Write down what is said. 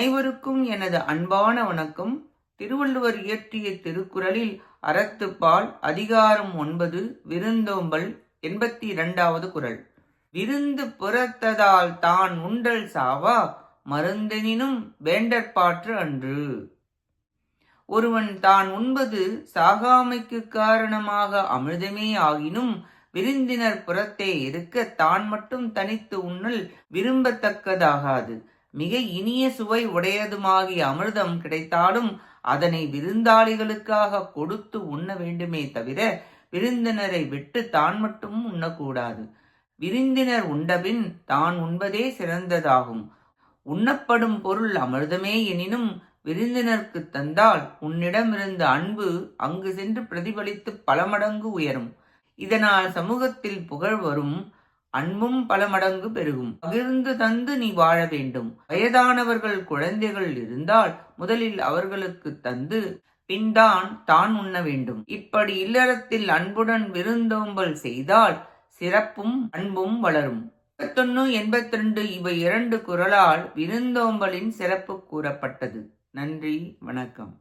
அனைவருக்கும் எனது அன்பான வணக்கம். திருவள்ளுவர் இயற்றிய திருக்குறளில் அறத்துப்பால் அதிகாரம் ஒன்பது விருந்தோம்பல் எண்பத்தி இரண்டாவது குறள். விருந்து புறத்ததால் தான் உண்டல் சாவா மருந்தெனினும் வேண்டற்பாற்று அன்று. ஒருவன் தான் உண்பது சாகாமைக்கு காரணமாக அமிர்தமே ஆகினும் விருந்தினர் புறத்தே இருக்க தான் மட்டும் தனித்து உண்ணல் விரும்பத்தக்கதாகாது. மிக இனிய சுவை உடையதுமாகிய அமிர்தம் கிடைத்தாலும் அதனை விருந்தாளிகளுக்காக கொடுத்து உண்ண வேண்டுமே தவிர விருந்தினரை விட்டு தான் மட்டும் உண்ணக்கூடாது. விருந்தினர் உண்டபின் தான் உண்பதே சிறந்ததாகும். உண்ணப்படும் பொருள் அமிர்தமே எனினும் விருந்தினருக்கு தந்தால் உன்னிடமிருந்த அன்பு அங்கு சென்று பிரதிபலித்து பல மடங்கு உயரும். இதனால் சமூகத்தில் புகழ் வரும் அன்பும் பல மடங்கு பெருகும். பகிர்ந்து தந்து நீ வாழ வேண்டும். வயதானவர்கள் குழந்தைகள் இருந்தால் முதலில் அவர்களுக்கு தந்து பின்தான் தான் உண்ண வேண்டும். இப்படி இல்லறத்தில் அன்புடன் விருந்தோம்பல் செய்தால் சிறப்பும் அன்பும் வளரும். எண்பத்தொன்னு எண்பத்தி ரெண்டு இவை இரண்டு குரலால் விருந்தோம்பலின் சிறப்பு கூறப்பட்டது. நன்றி வணக்கம்.